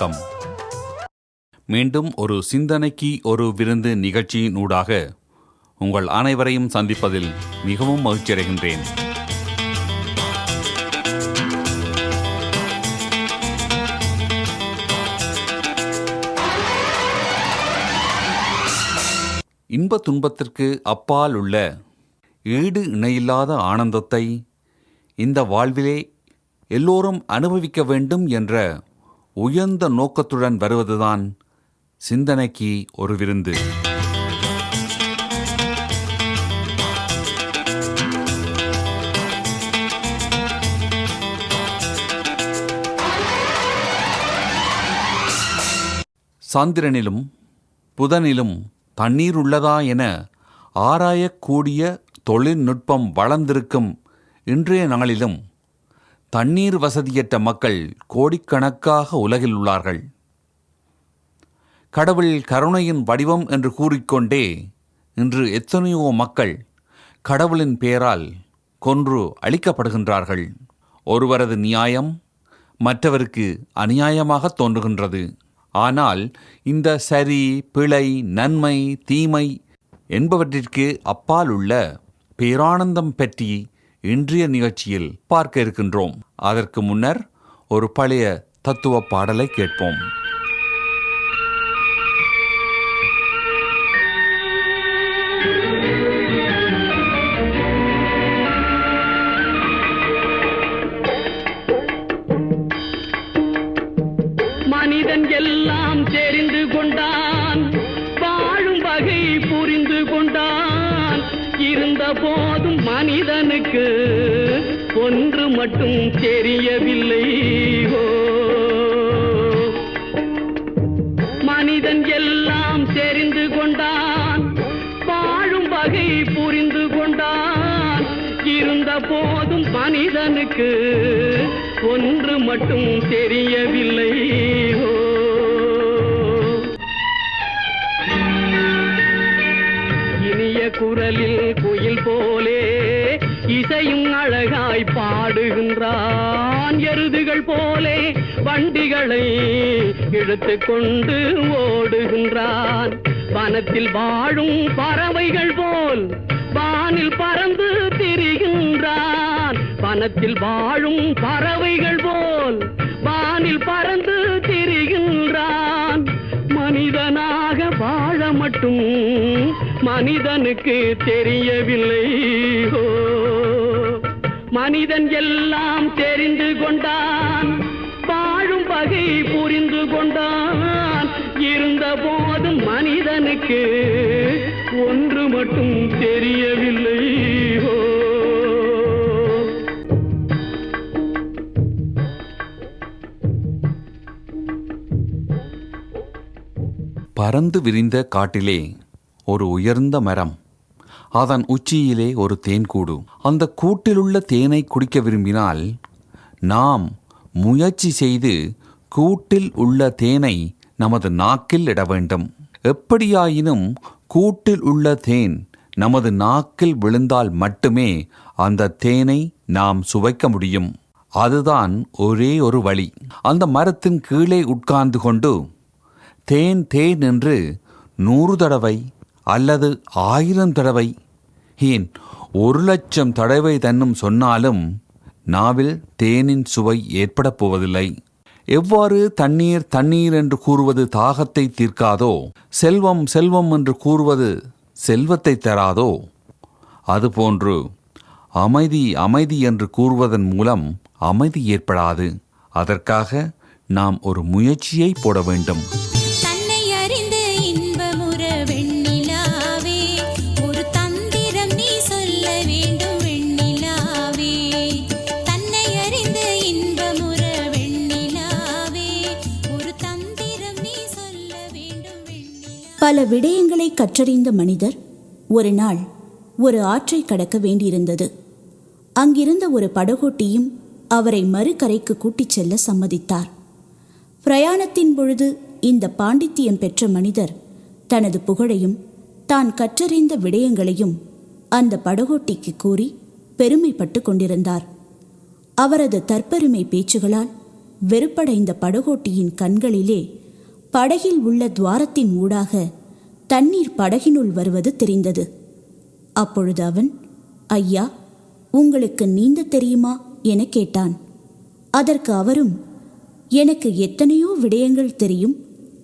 வணக்கம். மீண்டும் ஒரு சிந்தனைக்கு ஒரு விருந்து நிகழ்ச்சியினூடாக உங்கள் அனைவரையும் சந்திப்பதில் மிகவும் மகிழ்ச்சியடைகின்றேன் இன்ப துன்பத்திற்கு அப்பால் உள்ள ஈடு இணையில்லாத ஆனந்தத்தை இந்த வாழ்விலே எல்லோரும் அனுபவிக்க வேண்டும் என்ற உயர்ந்த நோக்கத்துடன் வருவதுதான் சிந்தனைக்கு ஒரு விருந்து. சந்திரனிலும் புதனிலும் தண்ணீர் உள்ளதா என ஆராயக்கூடிய தொழில்நுட்பம் வளர்ந்திருக்கும் இன்றைய நாளிலும் தண்ணீர் வசதியற்ற மக்கள் கோடிக்கணக்காக உலகில் உள்ளார்கள். கடவுள் கருணையின் வடிவம் என்று கூறிக்கொண்டே இன்று எத்தனையோ மக்கள் கடவுளின் பெயரால் கொன்று அழிக்கப்படுகின்றார்கள். ஒருவரது நியாயம் மற்றவருக்கு அநியாயமாக தோன்றுகின்றது. ஆனால் இந்த சரி பிழை நன்மை தீமை என்பவற்றிற்கு அப்பால் உள்ள பேரானந்தம் பற்றி இன்றைய நிகழ்ச்சியில் பார்க்க இருக்கின்றோம். அதற்கு முன்னர் ஒரு பழைய தத்துவ பாடலை கேட்போம். மனிதன் மனிதனுக்கு ஒன்று மட்டும் தெரியவில்லை. மனிதன் எல்லாம் தெரிந்து கொண்டான் வாழும் வகை புரிந்து கொண்டான். இருந்த போதும் மனிதனுக்கு ஒன்று மட்டும் தெரியவில்லை. இனிய குரலில் ஆடுகின்றான் எருதுகள் போலே வண்டிகளை இழுத்து கொண்டு ஓடுகின்றான். வனத்தில் வாழும் பறவைகள் போல் வானில் பறந்து திரிகின்றான். வனத்தில் வாழும் பறவைகள் போல் வானில் பறந்து திரிகின்றான். மனிதனாக வாழ மட்டும் மனிதனுக்கு தெரியவில்லை. ஓ மனிதன் எல்லாம் தெரிந்து கொண்டான். வாழும் வகை புரிந்து கொண்டான். இருந்த போதும் மனிதனுக்கு ஒன்று மட்டும் தெரியவில்லை. ஓ. பறந்து விரிந்த காட்டிலே ஒரு உயர்ந்த மரம். அதன் உச்சியிலே ஒரு தேன்கூடு அந்த கூட்டிலுள்ள தேனை குடிக்க விரும்பினால் நாம் முயற்சி செய்து கூட்டில் உள்ள தேனை நமது நாக்கில் இட வேண்டும். எப்படியாயினும் கூட்டில் உள்ள தேன் நமது நாக்கில் விழுந்தால் மட்டுமே அந்த தேனை நாம் சுவைக்க முடியும். அதுதான் ஒரே ஒரு வழி. அந்த மரத்தின் கீழே உட்கார்ந்து கொண்டு தேன் தேன் என்று நூறு தடவை அல்லது ஆயிரம் தடவை ஏன்? ஒரு லட்சம் தடவை தன்னும் சொன்னாலும் நாவில் தேனின் சுவை ஏற்படப் போவதில்லை. எவ்வாறு தண்ணீர் தண்ணீர் என்று கூறுவது தாகத்தை தீர்க்காதோ செல்வம் செல்வம் என்று கூறுவது செல்வத்தை தராதோ? அதுபோன்று அமைதி அமைதி என்று கூறுவதன் மூலம் அமைதி ஏற்படாது. அதற்காக நாம் ஒரு முயற்சியை போட வேண்டும். பல விடயங்களை கற்றறிந்த மனிதர் ஒரு நாள் ஒரு ஆற்றை கடக்க வேண்டியிருந்தது. அங்கிருந்த ஒரு படகோட்டியும் அவரை மறுகரைக்கு கூட்டிச் செல்ல சம்மதித்தார். பிரயாணத்தின் பொழுது இந்த பாண்டித்தியம் பெற்ற மனிதர் தனது புகழையும் தான் கற்றறிந்த விடயங்களையும் அந்த படகோட்டிக்கு கூறி பெருமைப்பட்டு கொண்டிருந்தார். அவரது தற்பெருமை பேச்சுகளால் வெறுப்படைந்த படகோட்டியின் கண்களிலே படகில் உள்ள துவாரத்தின் ஊடாக தண்ணீர் படகினுள் வருவது தெரிந்தது. அப்பொழுது அவன் ஐயா உங்களுக்கு நீந்த தெரியுமா? என கேட்டான். அதற்கு அவரும் எனக்கு எத்தனையோ விடயங்கள் தெரியும்.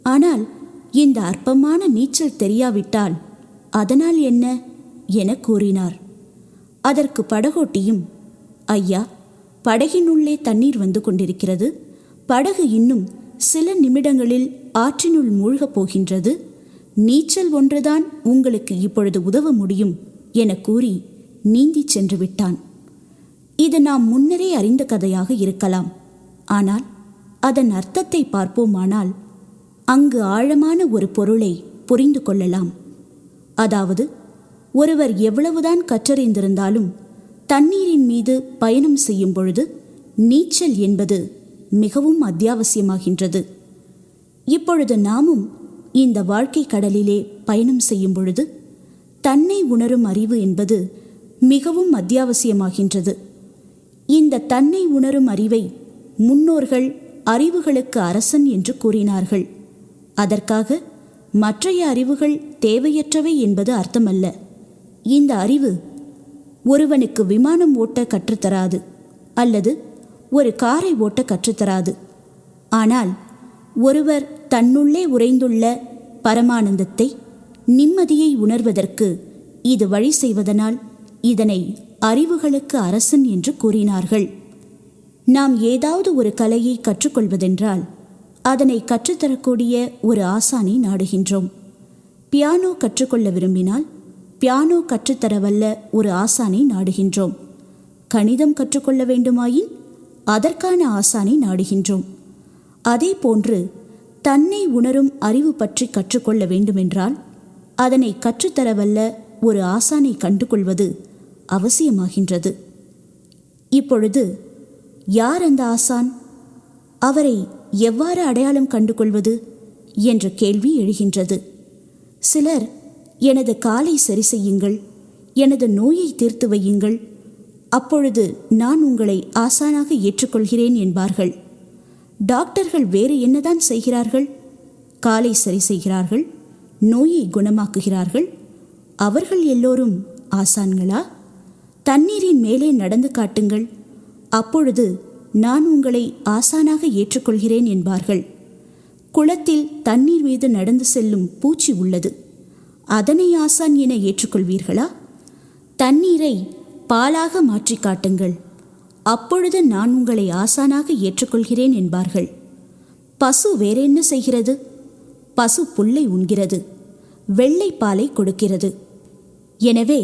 ஆனால் இந்த அற்பமான நீச்சல் தெரியாவிட்டால் அதனால் என்ன? என கூறினார். அதற்கு படகோட்டியும் ஐயா படகினுள்ளே தண்ணீர் வந்து கொண்டிருக்கிறது. படகு இன்னும் சில நிமிடங்களில் ஆற்றினுள் மூழ்கப் போகின்றது. நீச்சல் ஒன்றுதான் உங்களுக்கு இப்பொழுது உதவ முடியும் என கூறி நீந்திச் சென்று விட்டான். இது நாம் முன்னரே அறிந்த கதையாக இருக்கலாம். ஆனால் அதன் அர்த்தத்தை பார்ப்போமானால் அங்கு ஆழமான ஒரு பொருளை புரிந்து கொள்ளலாம். அதாவது ஒருவர் எவ்வளவுதான் கற்றறிந்திருந்தாலும் தண்ணீரின் மீது பயணம் செய்யும் பொழுது நீச்சல் என்பது மிகவும் அத்தியாவசியமாகின்றது. இப்பொழுது நாமும் இந்த வாழ்க்கை கடலிலே பயணம் செய்யும் பொழுது தன்னை உணரும் அறிவு என்பது மிகவும் அத்தியாவசியமாகின்றது. இந்த தன்னை உணரும் அறிவை முன்னோர்கள் அறிவுகளுக்கு அரசன் என்று கூறினார்கள். அதற்காக மற்றைய அறிவுகள் தேவையற்றவை என்பது அர்த்தமல்ல. இந்த அறிவு ஒருவனுக்கு விமானம் ஓட்ட கற்றுத்தராது அல்லது ஒரு காரை ஓட்ட கற்றுத்தராது. ஆனால் ஒருவர் தன்னுள்ளே உறைந்துள்ள பரமானந்தத்தை நிம்மதியை உணர்வதற்கு இது வழி செய்வதனால் இதனை அறிவுகளுக்கு அரசன் என்று கூறினார்கள். நாம் ஏதாவது ஒரு கலையை கற்றுக்கொள்வதென்றால் அதனை கற்றுத்தரக்கூடிய ஒரு ஆசானை நாடுகின்றோம். பியானோ கற்றுக்கொள்ள விரும்பினால் பியானோ கற்றுத்தரவல்ல ஒரு ஆசானை நாடுகின்றோம். கணிதம் கற்றுக்கொள்ள வேண்டுமாயின் அதற்கான ஆசானை நாடுகின்றோம். அதே போன்று தன்னை உணரும் அறிவு பற்றி கற்றுக்கொள்ள வேண்டுமென்றால் அதனை கற்றுத்தரவல்ல ஒரு ஆசானை கண்டுகொள்வது அவசியமாகின்றது. இப்பொழுது யார் அந்த ஆசான்? அவரை எவ்வாறு அடையாளம் கண்டுகொள்வது? என்ற கேள்வி எழுகின்றது. சிலர் எனது காலை சரி செய்யுங்கள் எனது நோயை தீர்த்து வையுங்கள் அப்பொழுது நான் உங்களை ஆசானாக ஏற்றுக்கொள்கிறேன் என்பார்கள். டாக்டர்கள் வேறு என்னதான் செய்கிறார்கள்? காலை சரி செய்கிறார்கள்? நோயை குணமாக்குகிறார்கள்? அவர்கள் எல்லோரும் ஆசான்களா? தண்ணீரின் மேலே நடந்து காட்டுங்கள். அப்பொழுது நான் உங்களை ஆசானாக ஏற்றுக்கொள்கிறேன் என்பார்கள். குளத்தில் தண்ணீர் மீது நடந்து செல்லும் பூச்சி உள்ளது. அதனை ஆசான் என ஏற்றுக்கொள்வீர்களா? தண்ணீரை பாலாக மாற்றி காட்டுங்கள். அப்பொழுது நான் உங்களை ஆசானாக ஏற்றுக்கொள்கிறேன் என்பார்கள். பசு வேறென்ன செய்கிறது? பசு புல்லை உண்கிறது வெள்ளை பாலை கொடுக்கிறது. எனவே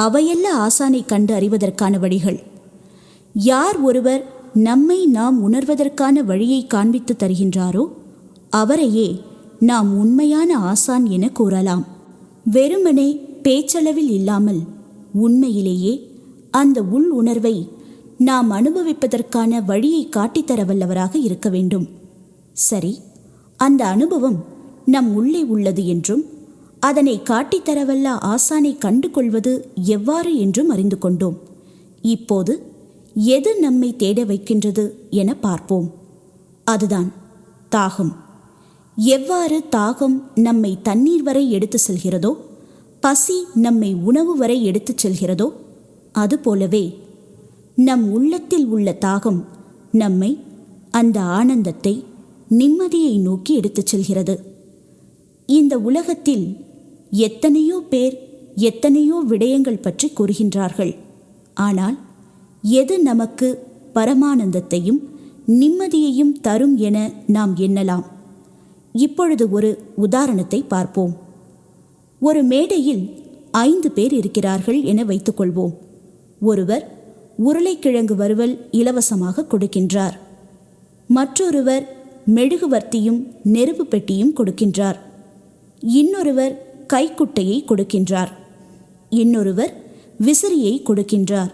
அவையல்ல ஆசானை கண்டு அறிவதற்கான வழிகள். யார் ஒருவர் நம்மை நாம் உணர்வதற்கான வழியை காண்பித்து தருகின்றாரோ அவரையே நாம் உண்மையான ஆசான் என கூறலாம். வெறுமனே பேச்சளவில் இல்லாமல் உண்மையிலேயே அந்த உள் உணர்வை நாம் அனுபவிப்பதற்கான வழியை காட்டித்தர வல்லவராக இருக்க வேண்டும். சரி அந்த அனுபவம் நம் உள்ளே உள்ளது என்றும் அதனை காட்டித்தரவல்ல ஆசானை கண்டு கொள்வது எவ்வாறு என்றும் அறிந்து கொண்டோம். இப்போது எது நம்மை தேட வைக்கின்றது என பார்ப்போம். அதுதான் தாகம். எவ்வாறு தாகம் நம்மை தண்ணீர் வரை எடுத்து செல்கிறதோ பசி நம்மை உணவு வரை எடுத்துச் செல்கிறதோ அதுபோலவே நம் உள்ளத்தில் உள்ள தாகம் நம்மை அந்த ஆனந்தத்தை நிம்மதியை நோக்கி எடுத்துச் செல்கிறது. இந்த உலகத்தில் எத்தனையோ பேர் எத்தனையோ விடயங்கள் பற்றி கூறுகின்றார்கள். ஆனால் எது நமக்கு பரமானந்தத்தையும் நிம்மதியையும் தரும் என நாம் எண்ணலாம். இப்பொழுது ஒரு உதாரணத்தை பார்ப்போம். ஒரு மேடையில் ஐந்து பேர் இருக்கிறார்கள் என வைத்துக்கொள்வோம் ஒருவர் உருளைக்கிழங்கு வறுவல் இலவசமாக கொடுக்கின்றார். மற்றொருவர் மெழுகுவர்த்தியும் நெருப்பு பெட்டியும் கொடுக்கின்றார். இன்னொருவர் கைக்குட்டையை கொடுக்கின்றார். இன்னொருவர் விசிறியை கொடுக்கின்றார்.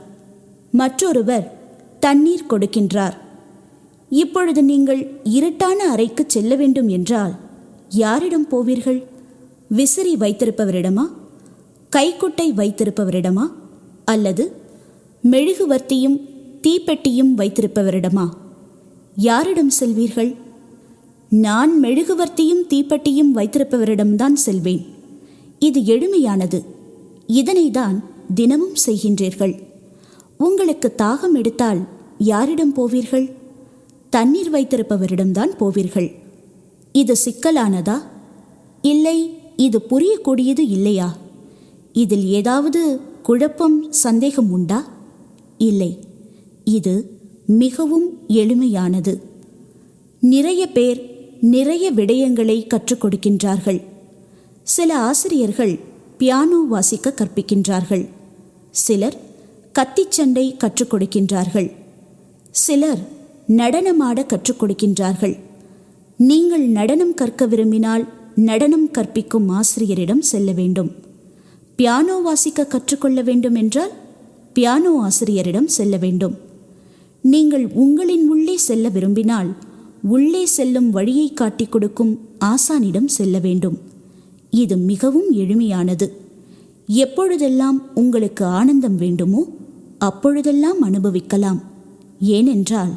மற்றொருவர் தண்ணீர் கொடுக்கின்றார். இப்பொழுது நீங்கள் இருட்டான அறைக்கு செல்ல வேண்டும் என்றால் யாரிடம் போவீர்கள்? விசிறி வைத்திருப்பவரிடமா? கைக்குட்டை வைத்திருப்பவரிடமா? அல்லது மெழுகுவர்த்தியும் தீப்பெட்டியும் வைத்திருப்பவரிடமா? யாரிடம் செல்வீர்கள்? நான் மெழுகுவர்த்தியும் தீப்பெட்டியும் வைத்திருப்பவரிடம்தான் செல்வேன். இது எளிமையானது இதனை தான் தினமும் செய்கின்றீர்கள். உங்களுக்கு தாகம் எடுத்தால் யாரிடம் போவீர்கள்? தண்ணீர் வைத்திருப்பவரிடம்தான் போவீர்கள். இது சிக்கலானதா? இல்லை இது புரியக்கூடியது இல்லையா? இதில் ஏதாவது குழப்பம் சந்தேகம் உண்டா? இல்லை. இது மிகவும் எளிமையானது. நிறைய பேர் நிறைய விடயங்களை கற்றுக் கொடுக்கின்றார்கள் சில ஆசிரியர்கள் பியானோ வாசிக்க கற்பிக்கின்றார்கள். சிலர் கத்திச்சண்டை கற்றுக் கொடுக்கின்றார்கள் சிலர் நடனமாட கற்றுக் கொடுக்கின்றார்கள் நீங்கள் நடனம் கற்க விரும்பினால் நடனம் கற்பிக்கும் ஆசிரியரிடம் செல்ல வேண்டும். பியானோ வாசிக்க கற்றுக்கொள்ள வேண்டும் என்றால் பியானோ ஆசிரியரிடம் செல்ல வேண்டும். நீங்கள் உங்களின் உள்ளே செல்ல விரும்பினால் உள்ளே செல்லும் வழியை காட்டிக் கொடுக்கும் ஆசானிடம் செல்ல வேண்டும். இது மிகவும் எளிமையானது. எப்பொழுதெல்லாம் உங்களுக்கு ஆனந்தம் வேண்டுமோ அப்பொழுதெல்லாம் அனுபவிக்கலாம். ஏனென்றால்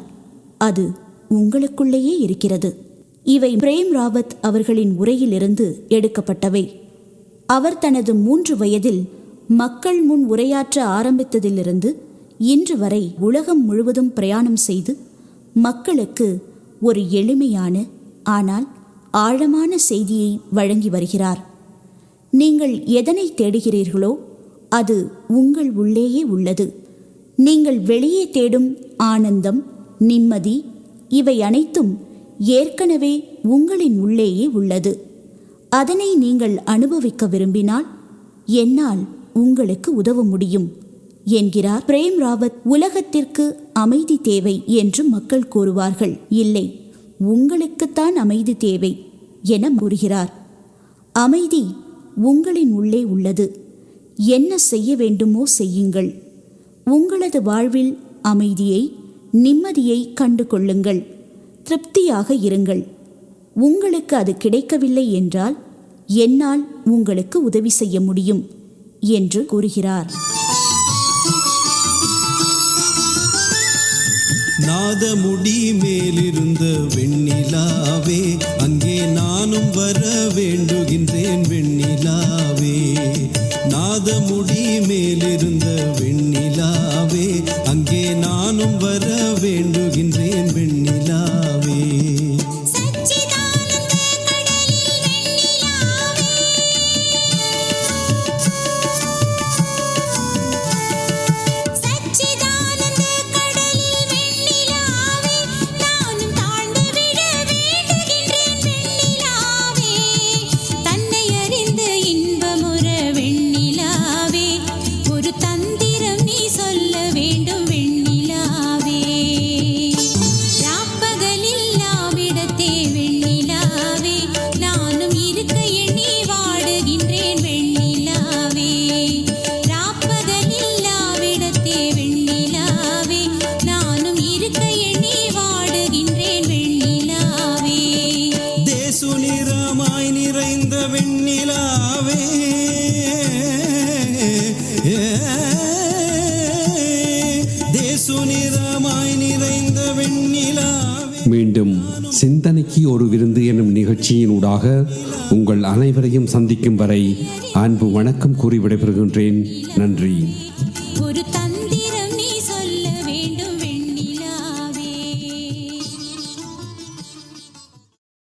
அது உங்களுக்குள்ளேயே இருக்கிறது. இவை பிரேம் ராவத் அவர்களின் உரையிலிருந்து எடுக்கப்பட்டவை. அவர் தனது மூன்று வயதில் மக்கள் முன் உரையாற்ற ஆரம்பித்ததிலிருந்து இன்று வரை உலகம் முழுவதும் பிரயாணம் செய்து மக்களுக்கு ஒரு எளிமையான ஆனால் ஆழமான செய்தியை வழங்கி வருகிறார். நீங்கள் எதனை தேடுகிறீர்களோ அது உங்கள் உள்ளேயே உள்ளது. நீங்கள் வெளியே தேடும் ஆனந்தம் நிம்மதி இவை அனைத்தும் ஏற்கனவே உங்களின் உள்ளேயே உள்ளது. அதனை நீங்கள் அனுபவிக்க விரும்பினால் என்னால் உங்களுக்கு உதவ முடியும் என்கிறார். பிரேம் ராவத் உலகத்திற்கு அமைதி தேவை என்று மக்கள் கூறுவார்கள். இல்லை உங்களுக்குத்தான் அமைதி தேவை என கூறுகிறார். அமைதி உங்களின் உள்ளே உள்ளது. என்ன செய்ய வேண்டுமோ செய்யுங்கள். உங்களது வாழ்வில் அமைதியை நிம்மதியை கண்டு கொள்ளுங்கள் திருப்தியாக இருங்கள். உங்களுக்கு அது கிடைக்கவில்லை என்றால் என்னால் உங்களுக்கு உதவி செய்ய முடியும். என்று கூறுகிறார். நாதமுடி மேலிருந்த வெண்ணிலாவே அங்கே நானும் வர வேண்டுகின்றேன் வெண்ணிலாவே. நாதமுடி மேலிருந்த வெண்ணிலாவே அங்கே நானும் வர வெண்ணிலாவே தேசு நிறமாய் நிறைந்த வெண்ணிலாவே. மீண்டும் சிந்தனைக்கு ஒரு விருந்து எனும் நிகழ்ச்சியினூடாக உங்கள் அனைவரையும் சந்திக்கும் வரை அன்பு வணக்கம் கூறி விடைபெறுகின்றேன். நன்றி.